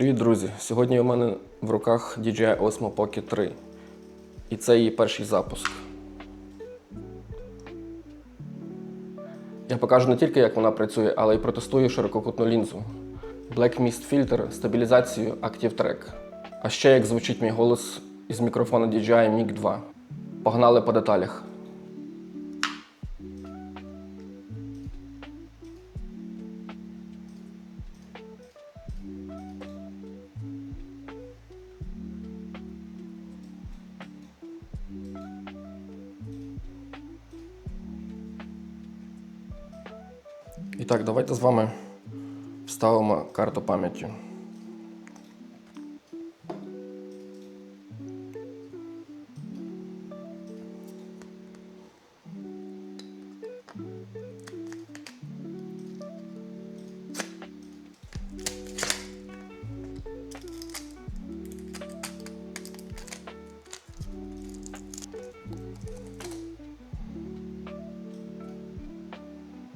Привіт, друзі! Сьогодні у мене в руках DJI Osmo Pocket 3. І це її перший запуск. Я покажу не тільки, як вона працює, але й протестую ширококутну лінзу. Black Mist Filter, стабілізацію Active Track. А ще як звучить мій голос із мікрофона DJI Mic 2. Погнали по деталях. І так, давайте з вами вставимо карту пам'яті.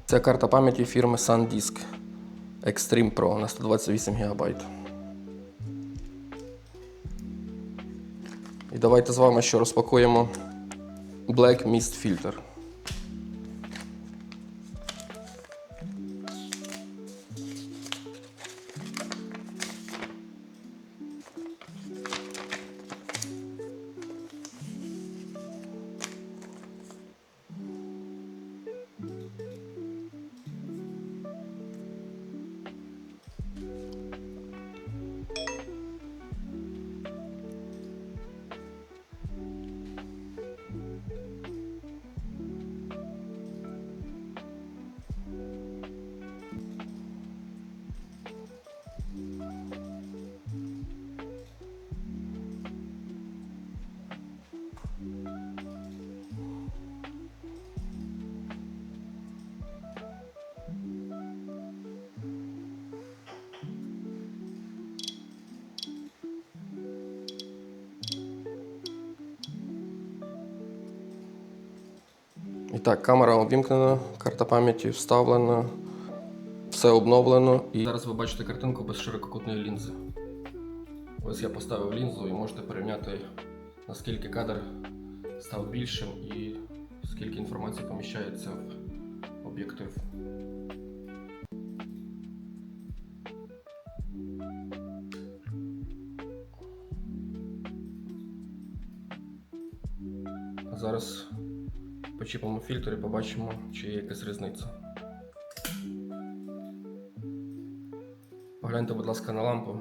Це карта пам'яті фірми SanDisk Extreme Pro на 128 ГБ. І давайте з вами ще розпакуємо Black Mist Filter. І так, камера обімкнена, карта пам'яті вставлена, все обновлено. І зараз ви бачите картинку без ширококутної лінзи. Ось я поставив лінзу і можете порівняти, наскільки кадр став більшим і скільки інформації поміщається в об'єктив. Почіпимо фільтр і побачимо, чи є якась різниця. Погляньте, будь ласка, на лампу.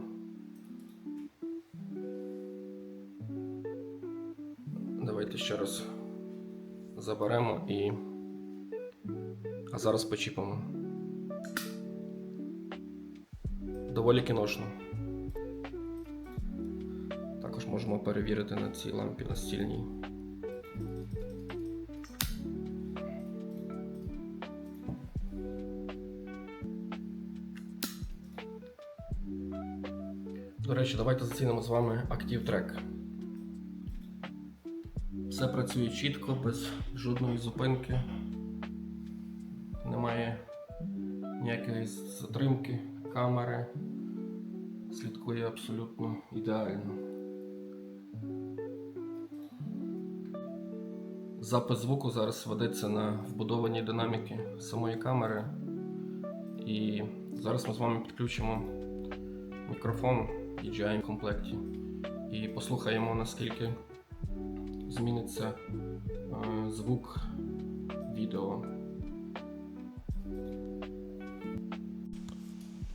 Давайте ще раз заберемо і. А зараз почіпимо. Доволі кіношно. Також можемо перевірити на цій лампі настільній. До речі, давайте зацінимо з вами Active Track. Все працює чітко, без жодної зупинки. Немає ніякої затримки камери. Слідкує абсолютно ідеально. Запис звуку зараз ведеться на вбудовані динаміки самої камери. І зараз ми з вами підключимо мікрофон DJI комплекті і послухаємо, наскільки зміниться е, звук відео.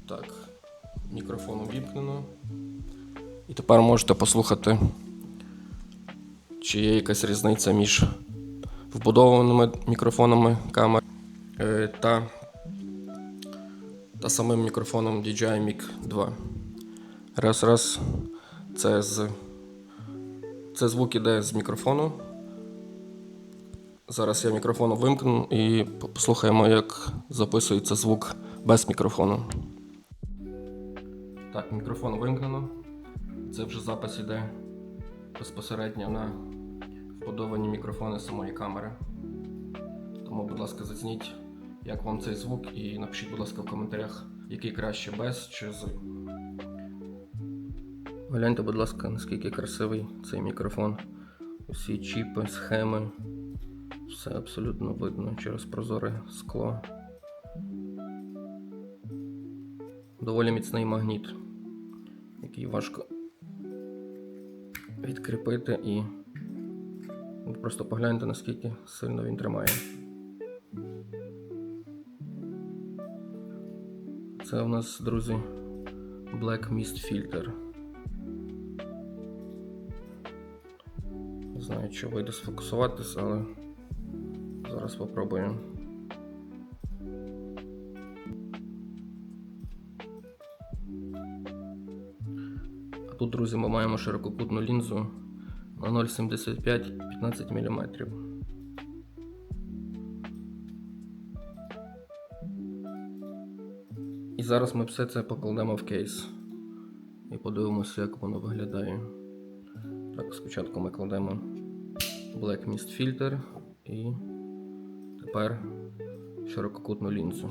Так, мікрофон увімкнено. І тепер можете послухати, чи є якась різниця між вбудованими мікрофонами камер е, та, та самим мікрофоном DJI Mic 2. Раз, раз. Це з. Це звук іде з мікрофону. Зараз я мікрофон вимкну і послухаємо, як записується звук без мікрофону. Так, мікрофон вимкнено. Це вже запис іде безпосередньо на вбудовані мікрофони самої камери. Тому, будь ласка, зацініть, як вам цей звук, і напишіть, будь ласка, в коментарях, який краще без чи з. Гляньте, будь ласка, наскільки красивий цей мікрофон. Усі чіпи, схеми. Все абсолютно видно через прозоре скло. Доволі міцний магніт, який важко відкріпити і просто погляньте, наскільки сильно він тримає. Це у нас, друзі, Black Mist Filter. Знаю, чи вийде сфокусуватися, але зараз попробуємо. А тут, друзі, ми маємо ширококутну лінзу на 0,75 15 мм. І зараз ми все це покладемо в кейс і подивимося, як воно виглядає. Так, спочатку ми кладемо Black Mist Filter і тепер ширококутну лінзу.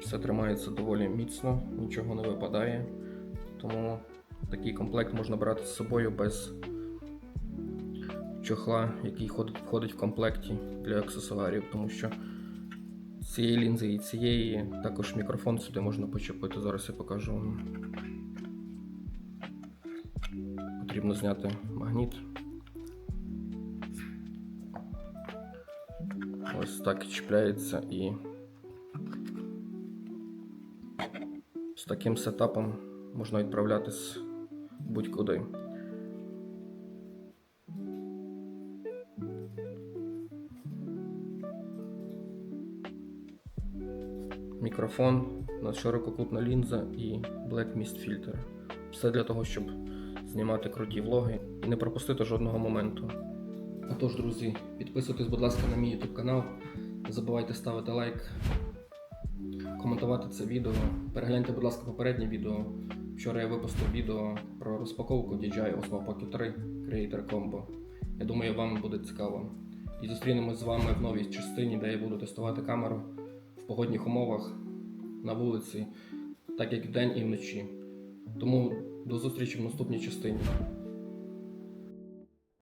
Все тримається доволі міцно, нічого не випадає. Тому такий комплект можна брати з собою без чохла, який ходить- входить в комплекті для аксесуарів, тому що цієї лінзи і цієї також мікрофон сюди можна почепити. Зараз я покажу вам. Потрібно зняти магніт. Ось так чіпляється і з таким сетапом можна відправлятись будь-куди. Мікрофон, ширококутна лінза і Black Mist Filter. Все для того, щоб знімати круті влоги і не пропустити жодного моменту. А тож, друзі, підписуйтесь, будь ласка, на мій YouTube канал. Не забувайте ставити лайк, коментувати це відео. Перегляньте, будь ласка, попереднє відео. Вчора я випустив відео про розпаковку DJI Osmo Pocket 3 Creator Combo. Я думаю, вам буде цікаво. І зустрінемось з вами в новій частині, де я буду тестувати камеру в погодних умовах на вулиці, так як вдень і вночі. Тому до зустрічі в наступній частині.